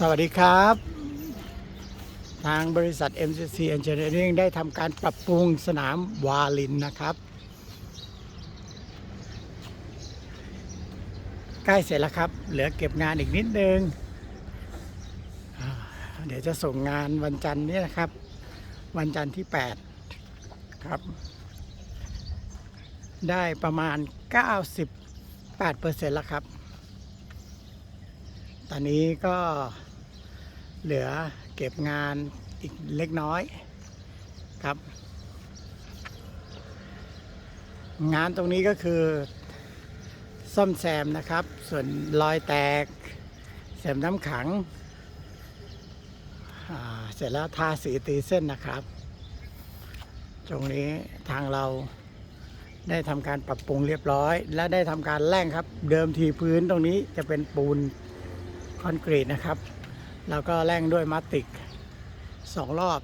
สวัสดีครับ ทางบริษัท MCC Engineering ได้ทำการปรับปรุงสนามวาลินนะครับ ใกล้เสร็จแล้วครับ เหลือเก็บงานอีกนิดนึง เดี๋ยวจะส่งงานวันจันทร์นี้นะครับ วันจันทร์ที่ 8 ครับ ได้ประมาณ 98%แล้วครับตอนนี้ก็ เหลือเก็บงานอีกเล็กน้อยครับ งานตรงนี้ก็คือซ่อมแซมนะครับ ส่วนรอยแตก เสริมน้ำขัง เสร็จแล้วทาสีตีเส้นนะครับ ตรงนี้ทางเราได้ทำการปรับปรุงเรียบร้อย และได้ทำการแล่งครับ เดิมทีพื้นตรงนี้จะเป็นปูนคอนกรีตนะครับ แล้วก็แร่งด้วยมาติกสองรอบ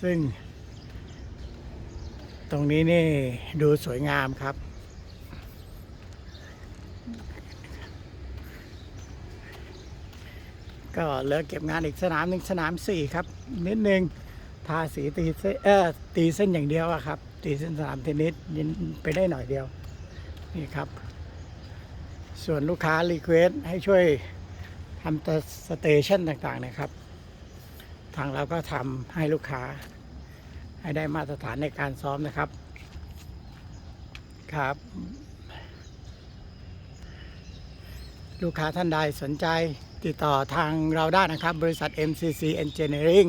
ซึ่ง ตรงนี้นี่ดูสวยงามครับ ก็เหลือเก็บงานอีกสนามหนึ่งสนามสี่ครับ นิดนึงทาสีตีเส้นเออตีเส้นอย่างเดียวอะครับ ตีเส้นสนามเทนนิสยินไปได้หน่อยเดียว นี่ครับ ส่วนลูกค้ารีเควสให้ช่วย ทำแต่สเตชันต่างๆนะครับ ทางเราก็ทำให้ลูกค้า ให้ได้มาตรฐานในการซ้อมนะครับ ครับ ลูกค้าท่านใดสนใจติดต่อทางเราได้นะครับ บริษัท MCC Engineering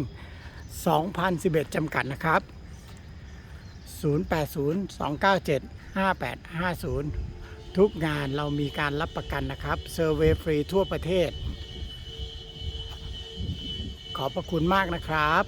2011 จำกัดนะครับ 0802975850 ทุกงานเรามีการรับประกันนะครับเซอร์เวยฟรีทั่วประเทศ ขอบพระคุณมากนะครับ